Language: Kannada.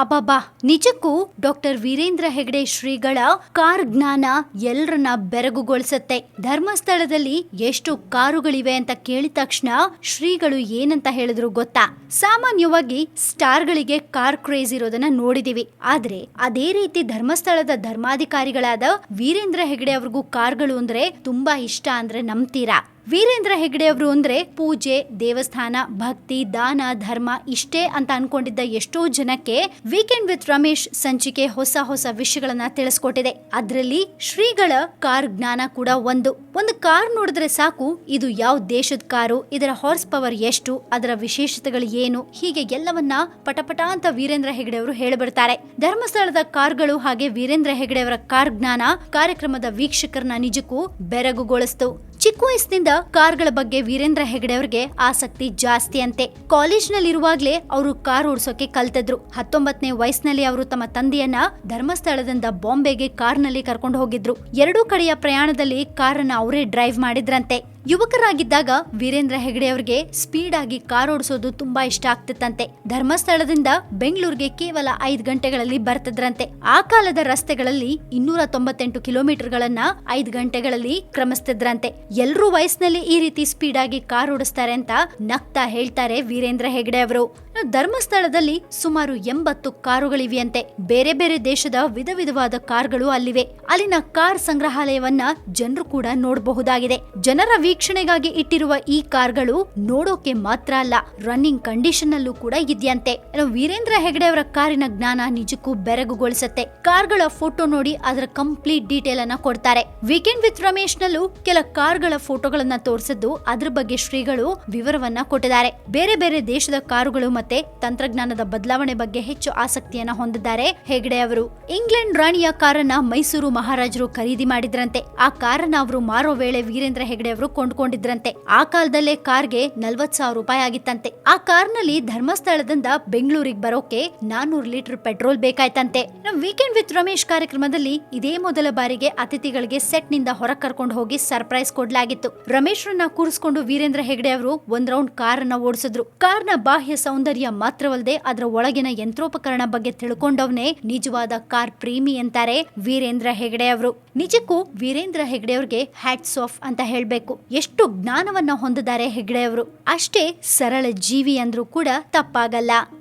ಅಬಾಬಾ ನಿಜಕ್ಕೂ ಡಾಕ್ಟರ್ ವೀರೇಂದ್ರ ಹೆಗಡೆ ಶ್ರೀಗಳ ಕಾರ್ ಜ್ಞಾನ ಎಲ್ಲರನ್ನ ಬೆರಗುಗೊಳಿಸುತ್ತೆ. ಧರ್ಮಸ್ಥಳದಲ್ಲಿ ಎಷ್ಟು ಕಾರುಗಳಿವೆ ಅಂತ ಕೇಳಿದ ತಕ್ಷಣ ಶ್ರೀಗಳು ಏನಂತ ಹೇಳಿದ್ರು ಗೊತ್ತಾ? ಸಾಮಾನ್ಯವಾಗಿ ಸ್ಟಾರ್ಗಳಿಗೆ ಕಾರ್ ಕ್ರೇಜ್ ಇರೋದನ್ನ ನೋಡಿದೀವಿ. ಆದ್ರೆ ಅದೇ ರೀತಿ ಧರ್ಮಸ್ಥಳದ ಧರ್ಮಾಧಿಕಾರಿಗಳಾದ ವೀರೇಂದ್ರ ಹೆಗಡೆ ಅವ್ರಿಗೂ ಕಾರ್ಗಳು ಅಂದ್ರೆ ತುಂಬಾ ಇಷ್ಟ ಅಂದ್ರೆ ನಂಬ್ತೀರಾ? ವೀರೇಂದ್ರ ಹೆಗಡೆ ಅವರು ಅಂದ್ರೆ ಪೂಜೆ, ದೇವಸ್ಥಾನ, ಭಕ್ತಿ, ದಾನ, ಧರ್ಮ ಇಷ್ಟೇ ಅಂತ ಅನ್ಕೊಂಡಿದ್ದ ಎಷ್ಟೋ ಜನಕ್ಕೆ ವೀಕೆಂಡ್ ವಿತ್ ರಮೇಶ್ ಸಂಚಿಕೆ ಹೊಸ ಹೊಸ ವಿಷಯಗಳನ್ನ ತಿಳಿಸ್ಕೊಟ್ಟಿದೆ. ಅದರಲ್ಲಿ ಶ್ರೀಗಳ ಕಾರ್ ಜ್ಞಾನ ಕೂಡ ಒಂದು. ಒಂದು ಕಾರ್ ನೋಡಿದ್ರೆ ಸಾಕು, ಇದು ಯಾವ ದೇಶದ ಕಾರು, ಇದರ ಹಾರ್ಸ್ ಪವರ್ ಎಷ್ಟು, ಅದರ ವಿಶೇಷತೆಗಳು ಏನು, ಹೀಗೆ ಎಲ್ಲವನ್ನ ಪಟಪಟ ಅಂತ ವೀರೇಂದ್ರ ಹೆಗಡೆ ಅವರು ಹೇಳಿಬಿಡ್ತಾರೆ. ಧರ್ಮಸ್ಥಳದ ಕಾರ್ಗಳು ಹಾಗೆ ವೀರೇಂದ್ರ ಹೆಗಡೆ ಅವರ ಕಾರ್ ಜ್ಞಾನ ಕಾರ್ಯಕ್ರಮದ ವೀಕ್ಷಕರನ್ನ ನಿಜಕ್ಕೂ ಬೆರಗುಗೊಳಿಸ್ತು. ಚಿಕ್ಕ ವಯಸ್ಸಿನಿಂದ ಕಾರ್ಗಳ ಬಗ್ಗೆ ವೀರೇಂದ್ರ ಹೆಗಡೆ ಅವರಿಗೆ ಆಸಕ್ತಿ ಜಾಸ್ತಿ ಅಂತೆ. ಕಾಲೇಜ್ನಲ್ಲಿರುವಾಗಲೇ ಅವರು ಕಾರ್ ಓಡಿಸೋಕೆ ಕಲ್ತಿದ್ರು. ಹತ್ತೊಂಬತ್ತನೇ ವಯಸ್ಸಿನಲ್ಲಿ ಅವರು ತಮ್ಮ ತಂದೆಯನ್ನ ಧರ್ಮಸ್ಥಳದಿಂದ ಬಾಂಬೆಗೆ ಕಾರ್ನಲ್ಲಿ ಕರ್ಕೊಂಡು ಹೋಗಿದ್ರು. ಎರಡೂ ಕಡೆಯ ಪ್ರಯಾಣದಲ್ಲಿ ಕಾರನ್ನ ಅವರೇ ಡ್ರೈವ್ ಮಾಡಿದ್ರಂತೆ. ಯುವಕರಾಗಿದ್ದಾಗ ವೀರೇಂದ್ರ ಹೆಗಡೆ ಅವರಿಗೆ ಸ್ಪೀಡ್ ಆಗಿ ಕಾರ್ ಓಡಿಸೋದು ತುಂಬಾ ಇಷ್ಟ ಆಗ್ತಿತ್ತಂತೆ. ಧರ್ಮಸ್ಥಳದಿಂದ ಬೆಂಗಳೂರಿಗೆ ಕೇವಲ ಐದು ಗಂಟೆಗಳಲ್ಲಿ ಬರ್ತಿದ್ರಂತೆ. ಆ ಕಾಲದ ರಸ್ತೆಗಳಲ್ಲಿ ಇನ್ನೂರ ತೊಂಬತ್ತೆಂಟು ಕಿಲೋಮೀಟರ್ಗಳನ್ನ ಐದು ಗಂಟೆಗಳಲ್ಲಿ ಕ್ರಮಿಸ್ತಿದ್ರಂತೆ. ಎಲ್ಲರೂ ವಯಸ್ಸಿನಲ್ಲಿ ಈ ರೀತಿ ಸ್ಪೀಡ್ ಆಗಿ ಕಾರ್ ಓಡಿಸ್ತಾರೆ ಅಂತ ನಗ್ತಾ ಹೇಳ್ತಾರೆ ವೀರೇಂದ್ರ ಹೆಗಡೆ ಅವರು. ಧರ್ಮಸ್ಥಳದಲ್ಲಿ ಸುಮಾರು ಎಂಬತ್ತು ಕಾರುಗಳಿವೆಯಂತೆ. ಬೇರೆ ಬೇರೆ ದೇಶದ ವಿಧ ವಿಧವಾದ ಕಾರ್ಗಳು ಅಲ್ಲಿವೆ. ಅಲ್ಲಿನ ಕಾರ್ ಸಂಗ್ರಹಾಲಯವನ್ನ ಜನರು ಕೂಡ ನೋಡಬಹುದಾಗಿದೆ. ಜನರ ವೀಕ್ಷಣೆಗಾಗಿ ಇಟ್ಟಿರುವ ಈ ಕಾರ್ಗಳು ನೋಡೋಕೆ ಮಾತ್ರ ಅಲ್ಲ ರನ್ನಿಂಗ್ ಕಂಡೀಷನ್ ಅಲ್ಲೂ ಕೂಡ ಇದೆಯಂತೆ. ವೀರೇಂದ್ರ ಹೆಗಡೆ ಅವರ ಕಾರಿನ ಜ್ಞಾನ ನಿಜಕ್ಕೂ ಬೆರಗುಗೊಳಿಸುತ್ತೆ. ಕಾರ್ಗಳ ಫೋಟೋ ನೋಡಿ ಅದರ ಕಂಪ್ಲೀಟ್ ಡೀಟೇಲ್ ಅನ್ನ ಕೊಡ್ತಾರೆ. ವೀಕೆಂಡ್ ವಿತ್ ರಮೇಶ್ ನಲ್ಲೂ ಕೆಲ ಕಾರ್ಗಳ ಫೋಟೋಗಳನ್ನ ತೋರಿಸಿದ್ದು ಅದ್ರ ಬಗ್ಗೆ ಶ್ರೀಗಳು ವಿವರವನ್ನ ಕೊಟ್ಟಿದ್ದಾರೆ. ಬೇರೆ ಬೇರೆ ದೇಶದ ಕಾರುಗಳು ಮತ್ತೆ ತಂತ್ರಜ್ಞಾನದ ಬದಲಾವಣೆ ಬಗ್ಗೆ ಹೆಚ್ಚು ಆಸಕ್ತಿಯನ್ನ ಹೊಂದಿದ್ದಾರೆ ಹೆಗಡೆ ಅವರು. ಇಂಗ್ಲೆಂಡ್ ರಾಣಿಯ ಕಾರನ್ನ ಮೈಸೂರು ಮಹಾರಾಜರು ಖರೀದಿ ಮಾಡಿದ್ರಂತೆ. ಆ ಕಾರನ್ನ ಅವರು ಮಾರೋ ವೇಳೆ ವೀರೇಂದ್ರ ಹೆಗಡೆ ಅವರು ಕೊಂಡ್ಕೊಂಡಿದ್ರಂತೆ. ಆ ಕಾಲದಲ್ಲೇ ಕಾರ್ಗೆ ನಲ್ವತ್ ಸಾವಿರ ರೂಪಾಯಿ ಆಗಿತ್ತಂತೆ. ಆ ಕಾರ್ನಲ್ಲಿ ಧರ್ಮಸ್ಥಳದಿಂದ ಬೆಂಗಳೂರಿಗೆ ಬರೋಕೆ ನಾನೂರು ಲೀಟರ್ ಪೆಟ್ರೋಲ್ ಬೇಕಾಯ್ತಂತೆ. ನಮ್ ವೀಕೆಂಡ್ ವಿತ್ ರಮೇಶ್ ಕಾರ್ಯಕ್ರಮದಲ್ಲಿ ಇದೇ ಮೊದಲ ಬಾರಿಗೆ ಅತಿಥಿಗಳಿಗೆ ಸೆಟ್ನಿಂದ ಹೊರ ಕರ್ಕೊಂಡು ಹೋಗಿ ಸರ್ಪ್ರೈಸ್ ಕೊಡ್ಲಾಗಿತ್ತು. ರಮೇಶ್ರನ್ನ ಕೂರಿಸ್ಕೊಂಡು ವೀರೇಂದ್ರ ಹೆಗಡೆ ಅವರು ಒಂದ್ ರೌಂಡ್ ಕಾರನ್ನ ಓಡಿಸಿದ್ರು. ಕಾರ್ನ ಬಾಹ್ಯ ಸೌಂದರ್ಯ ಮಾತ್ರವಲ್ಲದೆ ಅದರ ಒಳಗಿನ ಯಂತ್ರೋಪಕರಣ ಬಗ್ಗೆ ತಿಳ್ಕೊಂಡವನೇ ನಿಜವಾದ ಕಾರ್ ಪ್ರೇಮಿ ಅಂತಾರೆ ವೀರೇಂದ್ರ ಹೆಗಡೆ ಅವರು. ನಿಜಕ್ಕೂ ವೀರೇಂದ್ರ ಹೆಗಡೆ ಅವ್ರಿಗೆ ಹ್ಯಾಟ್ಸ್ ಆಫ್ ಅಂತ ಹೇಳ್ಬೇಕು. ಎಷ್ಟು ಜ್ಞಾನವನ್ನ ಹೊಂದಿದ್ದಾರೆ ಹೆಗ್ಡೆಯವರು. ಅಷ್ಟೇ ಸರಳ ಜೀವಿ ಅಂದರೂ ಕೂಡ ತಪ್ಪಾಗಲ್ಲ.